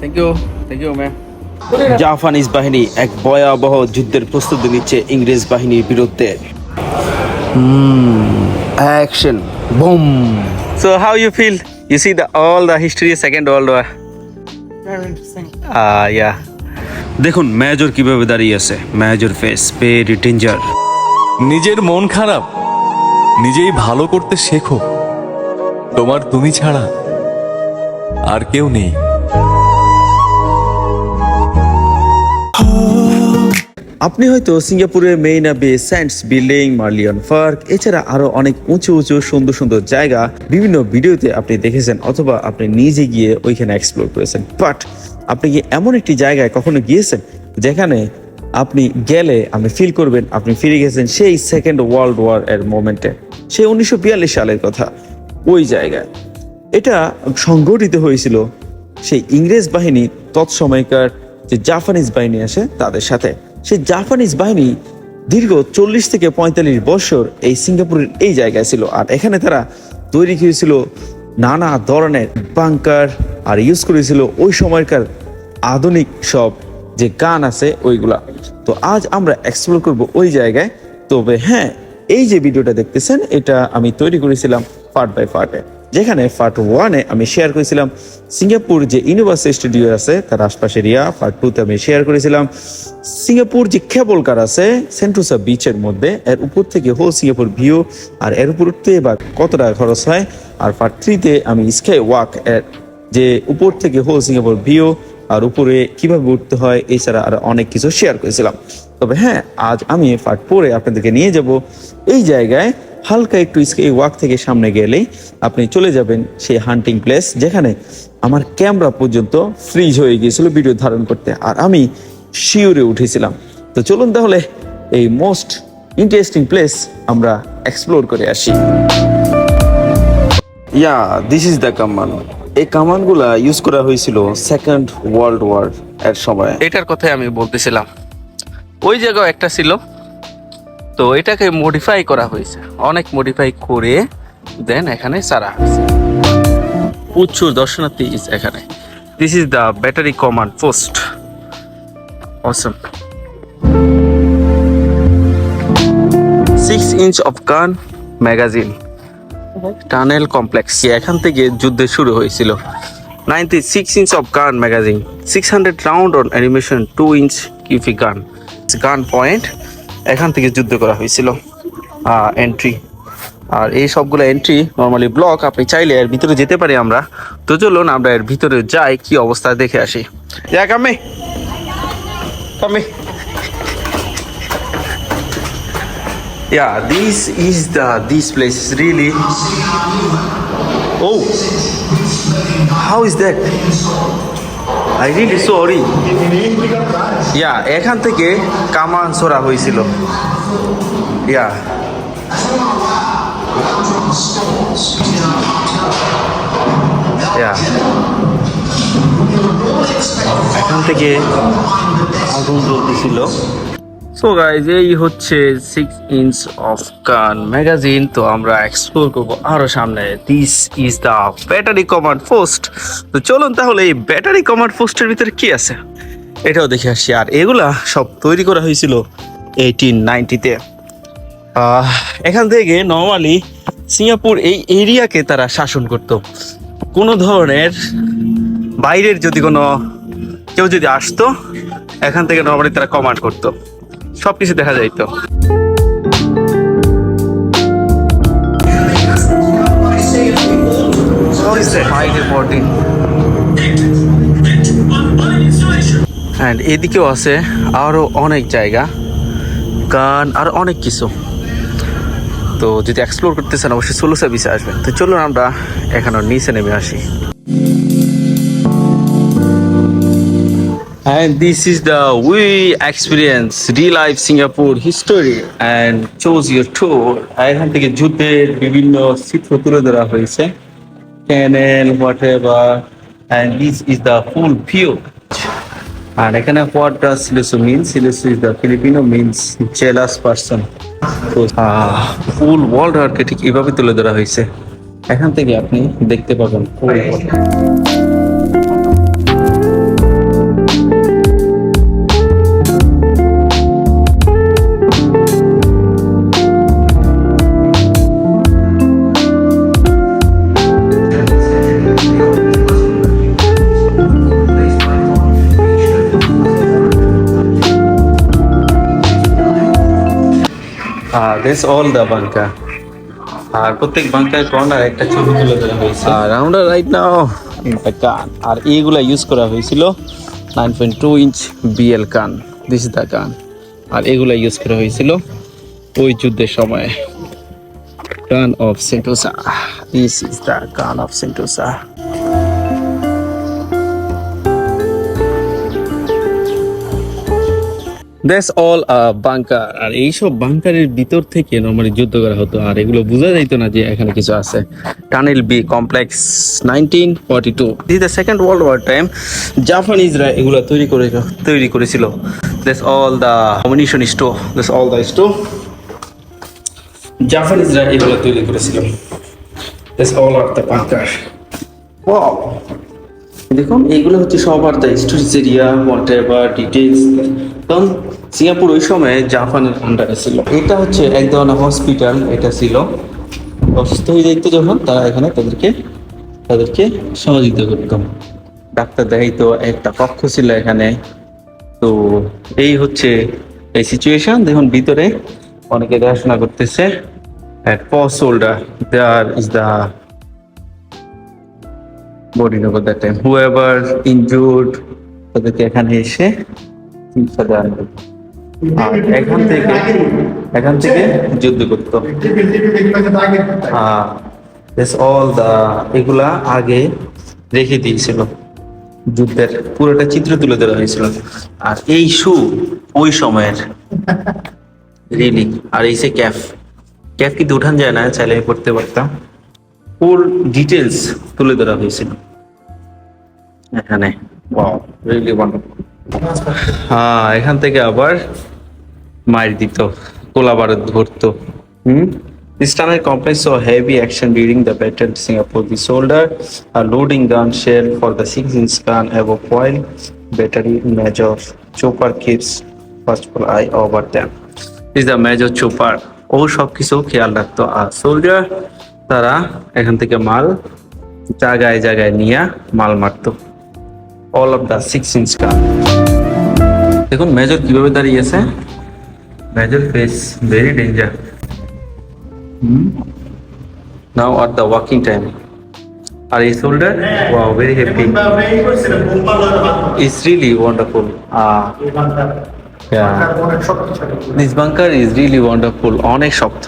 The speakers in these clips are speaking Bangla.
Thank you thank you ma'am Japanese বাহিনী এক ভয়াবহ যুদ্ধের প্রস্তুতি নিচ্ছে ইংরেজ বাহিনীর বিরুদ্ধে। Action boom so how you feel you see the all the history second world war yeah দেখুন মেজর কীভাবে দাঁড়িয়ে আছে। মেজর ফেস ভেরি ডেঞ্জার নিজের মন খারাপ নিজেই ভালো করতে শেখো। তোমার তুমি ছাড়া আর কেউ নেই। আপনি হয়তো সিঙ্গাপুরের মেইনা বে স্যান্ডস বিল্ডিং, মার্লিয়ন পার্ক, এছাড়া আরও অনেক উঁচু উঁচু সুন্দর সুন্দর জায়গা বিভিন্ন ভিডিওতে আপনি দেখেছেন অথবা আপনি নিজে গিয়ে ওইখানে এক্সপ্লোর করেছেন। বাট আপনি কি এমন একটি জায়গায় কখনো গিয়েছেন যেখানে আপনি গেলে আপনি ফিল করবেন, আপনি ফিরে গেছেন সেই সেকেন্ড ওয়ার্ল্ড ওয়ার এর মোমেন্টে সেই উনিশশো বিয়াল্লিশ সালের কথা, ওই জায়গায়। এটা সংগঠিত হয়েছিল সেই ইংরেজ বাহিনী তৎসময়কার যে জাপানিজ বাহিনী আসে তাদের সাথে। সেই জাপানিজ বাহিনী দীর্ঘ চল্লিশ থেকে পঁয়তাল্লিশ বছর এই সিঙ্গাপুরের এই জায়গায় ছিল। আর এখানে তারা তৈরি করেছিল নানা ধরনের বাংকার আর ইউজ করেছিল ওই সময়কার আধুনিক সব যে গান আছে ওইগুলা। তো আজ আমরা এক্সপ্লোর করব ওই জায়গায়। তবে হ্যাঁ এই যে ভিডিওটা দেখতেছেন, এটা আমি তৈরি করেছিলাম পার্ট বাই পার্টে যেখানে পার্ট ওয়ানে আমি শেয়ার করেছিলাম। সিঙ্গাপুর যে ইউনিভার্সিটি স্টুডিও আছে, তার আশপাশের ইয়া পার্ট টুতে আমি শেয়ার করেছিলাম। সিঙ্গাপুর যে কেবল কার আছে সেন্টুসা বিচের মধ্যে, এর উপর থেকে হোল সিঙ্গাপুর ভিউ আর এর উপর বা কত টাকা খরচ হয়? আর পার্ট থ্রিতে আমি স্কাই ওয়াক এর যে উপর থেকে হোল সিঙ্গাপুর ভিউ আর উপরে কীভাবে উঠতে হয়, এছাড়া আর অনেক কিছু শেয়ার করেছিলাম। তবে হ্যাঁ আজ আমি পার্ট পরে আপনাদেরকে নিয়ে যাব। এই জায়গায় হালকা একটু স্কাই ওয়াক থেকে সামনে গেলেই আপনি চলে যাবেন সেই হান্টিং প্লেস যেখানে আমার ক্যামেরা পর্যন্ত ফ্রিজ হয়ে গিয়েছিল ভিডিও ধারণ করতে আর আমি শিওরে উঠেছিলাম। তো চলুন তাহলে এই মোস্ট ইন্টারেস্টিং প্লেস আমরা এক্সপ্লোর করে আসি। ইয়া দিস ইজ দ্য কামান। এই কামানগুলা ইউজ করা হয়েছিল সেকেন্ড ওয়ার্ল্ড ওয়ার এর সময়। এটার কথাই আমি বলতেছিলাম। ওই জায়গাও একটা ছিল। তো এটাকে মডিফাই করা হয়েছে। অনেক মডিফাই করে দেন এখানে সারা হয়েছে প্রচুর দর্শনার্থী এখানে। This is the battery command post awesome six inch of gun magazine tunnel complex এখান থেকে যুদ্ধ শুরু হয়েছিল। Ninety six inch of gun magazine six hundred round on animation two inch QF gun gun point এখান থেকে যুদ্ধ করা হয়েছিল এন্ট্রি আর এই সবগুলো এন্ট্রি নর্মালি ব্লক আপনি চাইলে এর ভিতরে যেতে পারি আমরা তো চলুন আমরা এর ভিতরে যাই কি অবস্থা দেখে আসি যা কামে কামে Yeah, this is the this place really. Oh, how is that? I really sorry. Yeah, এখান থেকে কামান সরা হয়েছিল ইয়া. এখান থেকে আগুন জ্বলতেছিল। সো গাইজ এই হচ্ছে six inch of gun magazine তো আমরা এক্সপ্লোর করব আরও সামনে। This is the battery command post তো চলুন তাহলে এই ব্যাটারি কমান্ড পোস্টের ভিতরে কি আছে? এটাও দেখে আসি আর এগুলা সব তৈরি করা হয়েছিল এইটিন নাইনটিতে এখান থেকে নর্মালি সিঙ্গাপুর এই এরিয়াকে তারা শাসন করত। কোনো ধরনের বাইরের যদি কোনো কেউ যদি আসতো এখান থেকে নর্মালি তারা কমান্ড করতো। সবকিছু দেখা যাইতো। অ্যান্ড এদিকেও আছে আরও অনেক জায়গা, গান আর অনেক কিছু। তো যদি এক্সপ্লোর করতে চান, অবশ্যই সোলো সার্ভিসে আসবেন। তো চলুন আমরা এখানে নিচে নেমে আসি। And this is the we experience real life Singapore history and chose your tour. এখান থেকে যুদ্ধের বিভিন্ন চিত্র তুলে ধরা হয়েছে। Canal whatever and this is the full view. আর have what does Silusu mean? Silusu is the Filipino means jealous person. তো ফুল ওয়ার্ল্ড আর্টকে ঠিক এভাবে তুলে ধরা হয়েছে এখান থেকে আপনি দেখতে পাবেন দিস অল দ্য বাঙ্কা আর প্রত্যেক বাঙ্কার কর্নার একটা ছবি তুলে ধরা হয়েছে। আর আমরা রাইট নাও গান আর এইগুলা ইউজ করা হয়েছিল nine point two inch BL gun this the gun আর এগুলা ইউজ করা হয়েছিল ওই যুদ্ধের সময়। Gun of Sentosa this is the gun of Sentosa that's all bunker আর এইসব বাংকারের ভিতর থেকে নর্মালি যুদ্ধ করা হতো। আর এগুলো বোঝা যাইতো না যে এখানে কিছু আছে। Tunnel B complex nineteen forty two this the second world war time জাপানিজরা এগুলো তৈরি করে তৈরি করেছিল। That's all the ammunition store that's all the store জাপানিজরা এগুলো তৈরি করেছিল। That's all of the bunker wow দেখুন, এইগুলো হচ্ছে সব আর the storage area whatever details কারণ সিঙ্গাপুর ওই সময় জাপানের আন্ডারে ছিল। এটা হচ্ছে এক ধরনের হসপিটাল এটা ছিল। অসুস্থ হয়ে যেত যখন, তারা এখানে তাদেরকে তাদেরকে সহযোগিতা করতো। ডাক্তার দেখাইতো, একটা কক্ষ ছিল এখানে। তো এই হচ্ছে এই সিচুয়েশন দেখুন, ভিতরে অনেকে দেখাশোনা করতেছে। At post shoulder there is the boarding over that time whoever injured, তাদেরকে এখানে এসে চিকিৎসা দেওয়া হতো। আর এখান থেকে এখান থেকে যুদ্ধ করতো। হ্যাঁ অল দা এগুলা আগে রেখে দিয়েছিল। যুদ্ধের পুরোটা চিত্র তুলে ধরা হয়েছিল। আর এই শু, ওই সময়ের রিলি আর এই সে ক্যাফ। ক্যাফ কিন্তু উঠান যায় না, চাইলে পড়তে পারতাম। ফুল ডিটেলস তুলে ধরা হয়েছিল। এখানে ওয়াও রিয়েলি ওয়ান্ডারফুল হ্যাঁ এখান থেকে আবার মার দিত কোলা বারুদ ধরতো হুম This tunnel complex saw heavy action during the battle of Singapore. The soldier a loading gun shell for the 6-inch gun above while battery major chopper keeps watchful eye over them. This is the major chopper. ও সব কিছু খেয়াল রাখতো আর সোলজার তারা এখান থেকে মাল জায়গায় জায়গায় নিয়ে মাল মারতো all of the six inch car দেখুন মেজর কীভাবে দাঁড়িয়েছে major face very danger now R the walking time আর এই shoulder wow very happy it's really wonderful this bunker is really wonderful অনেক শক্ত।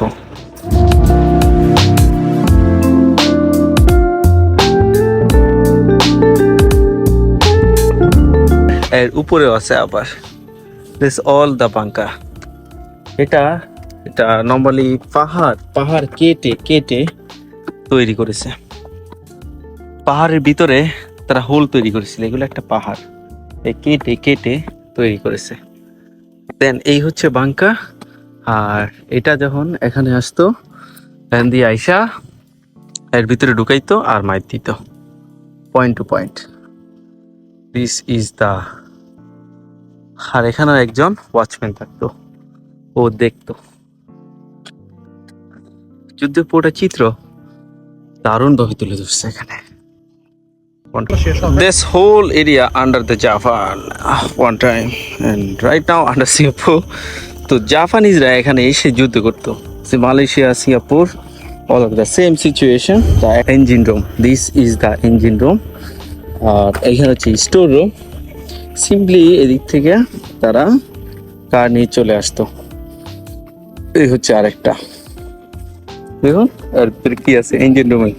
এর উপরেও আছে আবার। দিস অল দ্য বাঙ্কা এটা এটা নর্মালি পাহাড় পাহাড় কেটে কেটে তৈরি করেছে। পাহাড়ের ভিতরে তারা হোল তৈরি করেছিল, এগুলো একটা পাহাড়। এই কেটে কেটে তৈরি করেছে। দেন এই হচ্ছে বাঙ্কা আর এটা যখন এখানে আসতো এখান দিয়ে আইসা এর ভিতরে ঢুকাইতো আর মাইর দিত। Point two point this is the আর এখানেও একজন ওয়াচম্যান থাকতো। ও দেখতো। যুদ্ধের পুরোটা চিত্র দারুণ ভাবে তুলে ধরছে এখানে। This whole area under the Japan uh, one time. And right now under Singapore. তো জাপানিজরা এখানে এসে যুদ্ধ করতো। সে Malaysia Singapore all of the same situation the engine room this is the engine room আর এখানে হচ্ছে স্টোর রুম সিম্পলি এদিক থেকে তারা কার নিয়ে চলে আসতো। এই হচ্ছে আরেকটা। দেখুন, আর কি আছে? ইঞ্জিন রুমের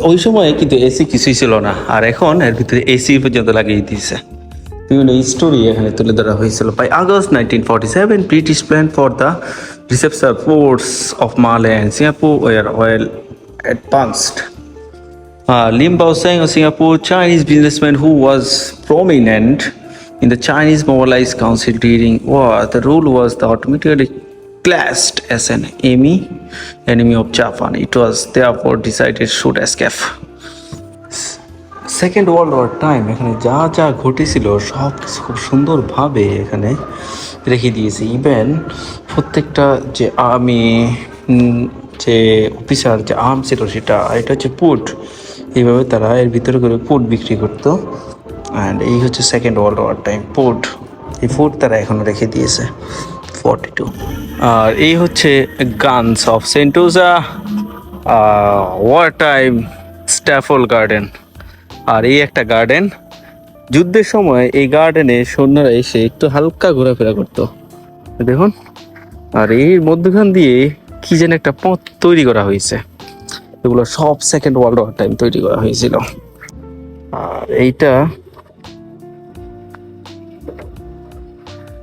ওই সময় কিন্তু এসি কিছুই ছিল না। আর এখন এর ভিতরে এসি পর্যন্ত লাগিয়ে দিয়েছে। বিভিন্ন স্টোরি এখানে তুলে ধরা হয়েছিল। By August nineteen forty seven British plan for the reception force of Malaya and Singapore war well advanced Uh, Lim Bao Seng, a Singapore Chinese businessman who was prominent in the Chinese Mobilized Council during war, the rule was the automatically classed as an enemy, enemy of Japan. It was therefore decided should escape. Second world war time এখানে যা যা ঘটেছিল সব কিছু খুব সুন্দরভাবে এখানে রেখে দিয়েছে। ইভেন প্রত্যেকটা যে আর্মি যে অফিসার যে আর্ম ছিল সেটা এটা হচ্ছে পুট এইভাবে তারা এর ভিতরে করে পোর্ট বিক্রি করতো। অ্যান্ড এই হচ্ছে second world war time port এই পোর্ট তারা এখনও রেখে দিয়েছে ফর্টি টু আর এই হচ্ছে guns of Sentosa war time স্ট্যাফল garden আর এই একটা গার্ডেন যুদ্ধের সময় এই গার্ডেনে সৈন্যরা এসে একটু হালকা ঘোরাফেরা করতো। দেখুন, আর এর মধ্যখান দিয়ে কি যেন একটা পথ তৈরি করা হয়েছে। এগুলো সব সেকেন্ড ওয়ার্ল্ড ওয়ার টাইম তৈরি করা হয়েছিল। আর এইটা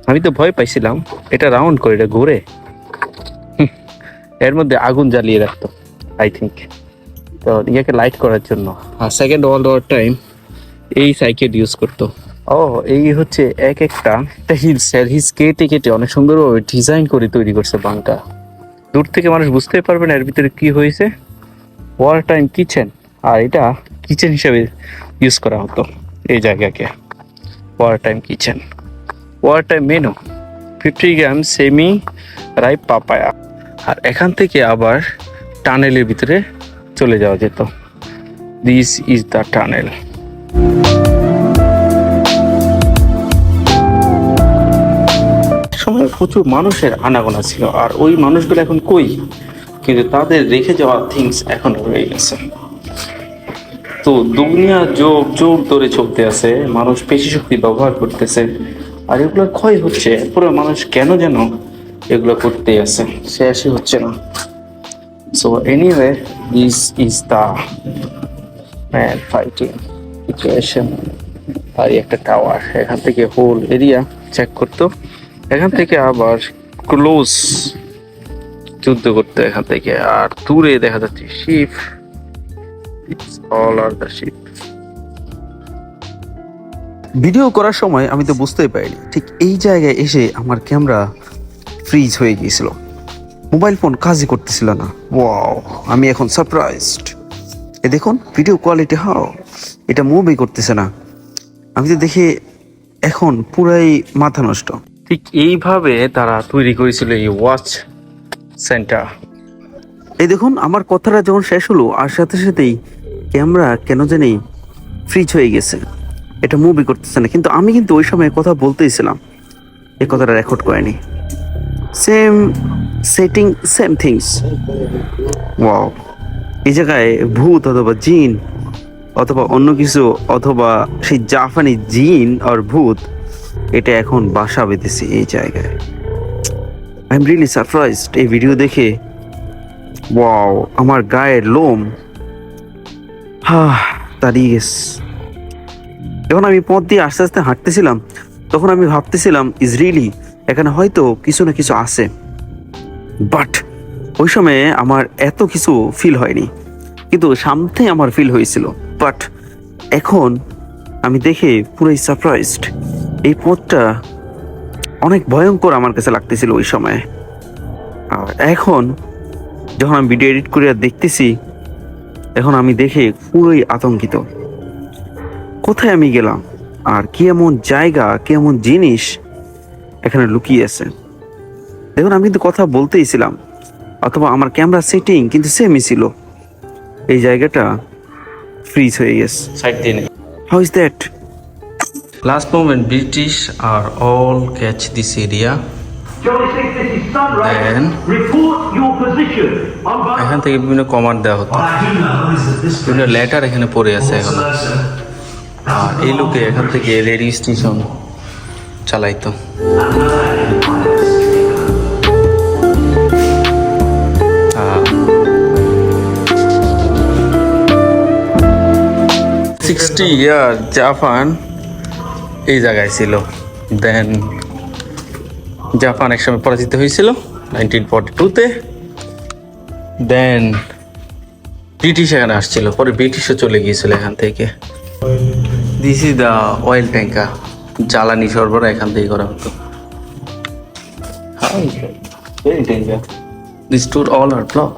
আমি তো ভয় পাইছিলাম, এটা রাউন্ড করে এটা ঘুরে। এর মধ্যে আগুন জ্বালিয়ে রাখতো আই থিঙ্ক তো ইয়াকে লাইট করার জন্য। আর সেকেন্ড ওয়ার্ল্ড ওয়ার টাইম এই সাইকেল ইউজ করতো। ও, এই হচ্ছে এক একটা একটা হিলস হিলস কেটে কেটে অনেক সুন্দরভাবে ডিজাইন করে তৈরি করছে বাংকা দূর থেকে মানুষ বুঝতেই পারবে না এর ভিতরে কি হয়েছে। ওয়ার টাইম কিচেন আর এটা কিচেন হিসেবে ইউজ করা হতো এই জায়গাকে। War time kitchen war time menu fifty gram semi ripe papaya আর এখান থেকে আবার টানেলের ভিতরে চলে যাওয়া যেত। দিস ইজ দ্য টানেল প্রচুর মানুষের আনাগোনা ছিল। আর ওই মানুষগুলো এখন কই? কিন্তু তাদের রেখে যাওয়া থিংস এখন রয়ে গেছে। তো দুনিয়া যোগ যোগ ধরে চলতে আছে, মানুষ পেশি শক্তি ব্যবহার করতেছে, আর এগুলো ক্ষয় হচ্ছে পুরো মানুষ কেন যেন এগুলো করতে আছে? শেষই হচ্ছে না। So anyway this is the man fighting situation আর একটা টাওয়ার এখান থেকে হোল এরিয়া চেক করতো। এখান থেকে আবার ক্লোজ যুদ্ধ করতে এখান থেকে। আর দূরে দেখা যাচ্ছে শিপ অল আর দ্য শিপ ভিডিও করার সময় আমি তো বুঝতেই পারিনি, ঠিক এই জায়গায় এসে আমার ক্যামেরা ফ্রিজ হয়ে গিয়েছিল। মোবাইল ফোন কাজই করতেছিল না। ওয়াও আমি এখন সারপ্রাইজড এ দেখুন ভিডিও কোয়ালিটি হাও এটা মুভি করতেছে না। আমি তো দেখে এখন পুরাই মাথা নষ্ট। ঠিক এইভাবে তারা তৈরি করেছিল এই ওয়াচ সেন্টার। এই দেখুন, আমার কথাটা যখন শেষ হলো, আর সাথে সাথেই ক্যামেরা কেন জানি ফ্রিজ হয়ে গেছে। এটা মুভি করতেছে না, কিন্তু আমি কিন্তু ওই সময় কথা বলতেইছিলাম এই কথাটা রেকর্ড করেনি। Same setting same things wow এই জায়গায় ভূত অথবা জিন, অথবা অন্য কিছু, অথবা সেই জাপানি জিন আর ভূত এটা এখন বাসা বেঁধেছে এই জায়গায়। আই এম রিয়েলি সারপ্রাইজড এই ভিডিও দেখে। ওয়াও আমার গায়ের লোম। হা দাঁড়িয়ে গেছে। যখন আমি পথ দিয়ে আস্তে আস্তে হাঁটতেছিলাম, তখন আমি ভাবতেছিলাম ইজ রিয়েলি এখানে হয়তো কিছু না কিছু আছে। বাট ওই সময়ে আমার এত কিছু ফিল হয়নি। কিন্তু সামনে আমার ফিল হয়েছিল। বাট এখন আমি দেখে পুরোই সারপ্রাইজড এই পথটা অনেক ভয়ঙ্কর আমার কাছে লাগতেছিল ওই সময়ে। আর এখন যখন আমি ভিডিও এডিট করে দেখতেছি এখন আমি দেখে পুরোই আতঙ্কিত। কোথায় আমি গেলাম? আর কি এমন জায়গা কি এমন জিনিস এখানে লুকিয়ে আছে? দেখুন আমি কিন্তু কথা বলতেইছিলাম অথবা আমার ক্যামেরা সেটিং কিন্তু সেমই ছিল। এই জায়গাটা ফ্রিজ হয়ে গেছে। How is that Last moment, British are all catch this area. Charlie 6, this is Sunrise. Then- Report your position. On both. এখান থেকে বিভিন্ন কমান্ড দেওয়া হতো বিভিন্ন লেটার এখানে পড়ে আছে এখন আর এই লোকে এখান থেকে রেডিও স্টেশন চালাইতো সিক্সটি ইয়ার জাপান জায়গায় ছিল। দেন জাপান একসময় পরাজিত হয়েছিল নাইনটিন ফর্টি টুতে দেন ব্রিটিশ এখানে আসছিল, পরে ব্রিটিশও চলে গিয়েছিল এখান থেকে। This is the oil tanker জ্বালানি সরবরাহ এখান থেকে করা হতো। দিস টুর অল আর ব্লক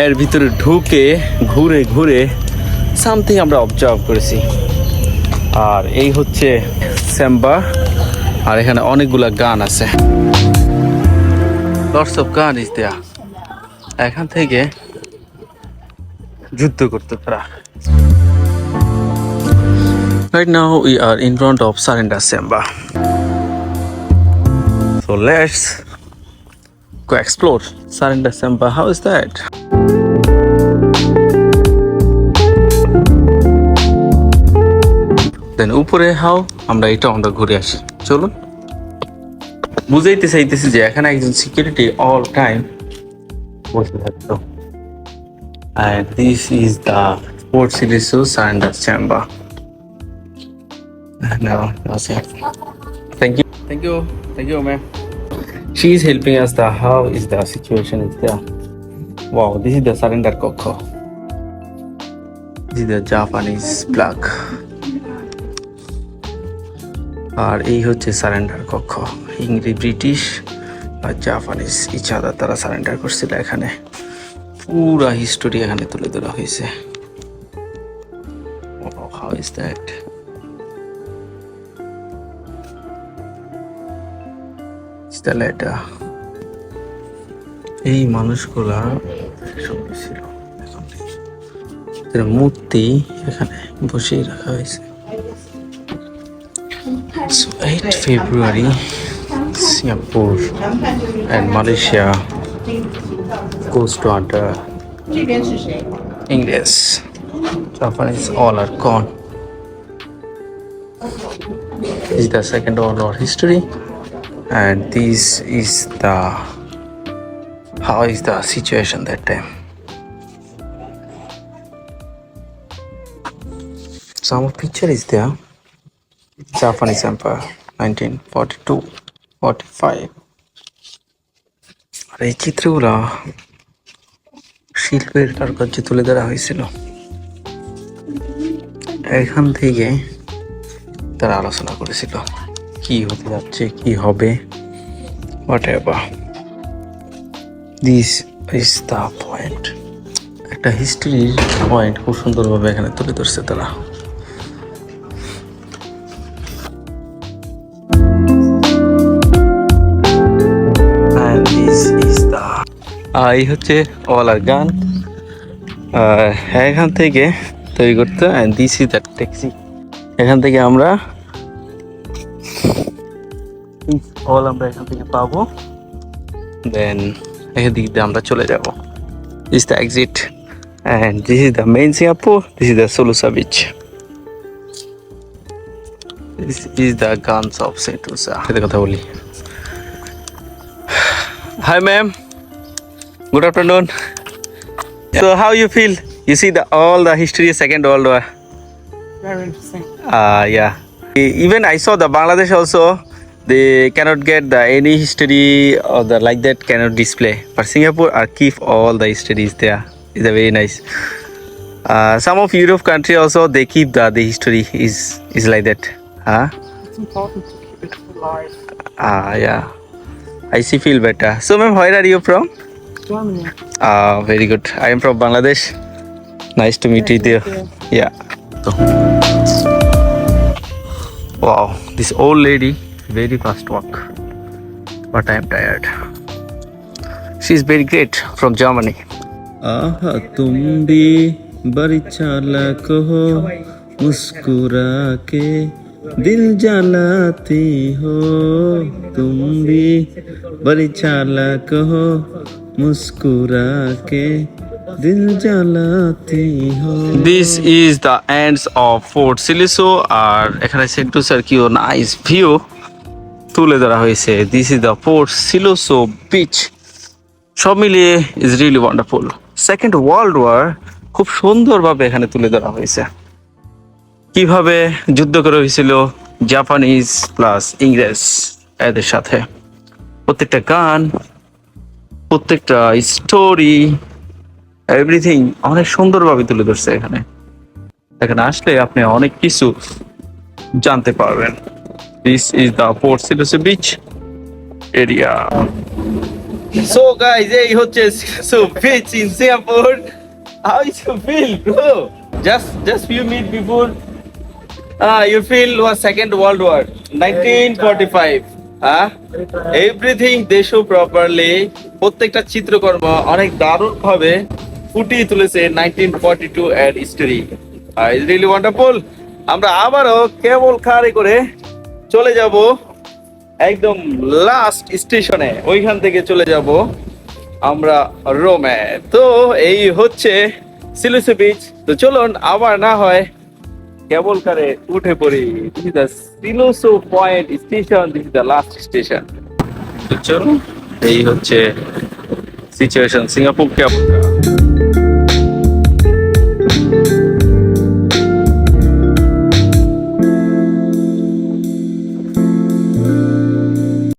এর ভিতরে ঢুকে ঘুরে ঘুরে সামথিং আমরা অবজার্ভ করেছি। আর এই হচ্ছে স্যাম্বা আর এখানে অনেকগুলা গান আছে। লটস অফ গান ইজ দেয়া এখান থেকে যুদ্ধ করতে তারা। Right now we are in front of Sarinda Semba. So, let's go explore Sarinda Semba. How is that? দেন উপরে হাও আমরা এটা আমরা ঘুরে আসি চলুন বুঝাইতে চাইতেছি যে এখানে একজন সিকিউরিটি অল টাইম বসে থাকতো and this is the Port Silisu Surrender Chamber. No, no, sir. Thank you. Thank you. Thank you, ma'am. She is helping us the how is the situation is there. Wow, this is the surrender kokko. This is the Japanese plug. আর এই হচ্ছে সারেন্ডার কক্ষ ইংরেজ ব্রিটিশ আর জাপানিজ ইচ্ছাদা তারা সারেন্ডার করছিল এখানে পুরা হিস্টোরি এখানে তুলে ধরা হয়েছে হাউ ইজ দ্যাট লেটার এই মানুষগুলা সঙ্গে ছিল এখন মূর্তি এখানে বসিয়ে রাখা হয়েছে So 8 February, Singapore and Malaysia goes to under English. Japanese all are gone. This is the second World War history, and this is the how is the situation that time. Some picture is there. Japanese Empire 1942 45 আর এই চিত্রগুলো শিল্পের কারুকার্য তুলে ধরা হয়েছিল এখান থেকে তারা আলোচনা করেছিল কি হতে যাচ্ছে, কি হবে? Whatever this is the point একটা হিস্ট্রির পয়েন্ট খুব সুন্দরভাবে এখানে তুলে ধরছে তারা। এই হচ্ছে ওয়ালার গান। এখান থেকে তৈরি করতে দিস ইজ দ্যাট ট্যাক্সি এখান থেকে আমরা অল আমরা এখান থেকে পাবো দেন এখান দিক দিয়ে আমরা চলে যাব this the exit and this is the main Singapore this is the Siloso beach this is the guns of Sentosa সাথে কথা বলি Hi, ma'am. Good afternoon. So, how you feel? You see the all the history of Second World War. Very interesting. Uh, yeah. E- Even I saw the Bangladesh also. They cannot get the any history or the like that cannot display. But Singapore keep all the histories there. It's a very nice. Uh, some of Europe country also they keep the the history is is like that. Huh? It's important to keep it alive. Ah, yeah. I see feel better. So, ma'am, where are you from? Germany. Ah, very good. I am from Bangladesh. Nice to meet you there. Yeah. Wow, this old lady, very fast walk. But I am tired. She's very great from Germany. आहा तुम भी बड़ी चालाक हो मुस्कुरा के दिल जलाती हो तुम भी बड़ी चालाक हो मुस्कुरा के दिल जलाती हो This is the ends of Fort Siliso আর এখানে সেন্টুসার কি নাইস ভিউ তুলে ধরা হয়েছে। This is the Fort Siloso beach সব মিলিয়ে is really wonderful second world war খুব সুন্দরভাবে এখানে তুলে ধরা হয়েছে। কীভাবে যুদ্ধ করা হয়েছিল জাপানিজ প্লাস ইংরেজ এদের সাথে। প্রত্যেকটা গান, প্রত্যেকটা স্টোরি এভরিথিং অনেক সুন্দরভাবে তুলে ধরছে এখানে। এখানে আসলে আপনি অনেক কিছু জানতে পারবেন। This is the port Siloso beach area so guys এই হচ্ছে Siloso beach in Singapore how is you feel bro just just few minute before uh, you feel was second world war 1945 হ্যাঁ এভরিথিং দে শো প্রপারলি প্রত্যেকটা চিত্রকর্ম অনেক দারুণ ভাবে ফুটিয়ে তুলেছে নাইনটিন ফর্টি টু এর হিস্টোরি ইজ রিয়েলি ওয়ান্ডারফুল আমরা আবারও কেবল কারে করে চলে যাব একদম লাস্ট স্টেশনে ওইখান থেকে চলে যাব আমরা রোমে তো এই হচ্ছে সিলুসি বিচ তো চলুন, আবার না হয় কেবল কারে উঠে পড়ি। This is the Siloso point station this is the last station তো চলুন, এই হচ্ছে সিচুয়েশন সিঙ্গাপুর কেবল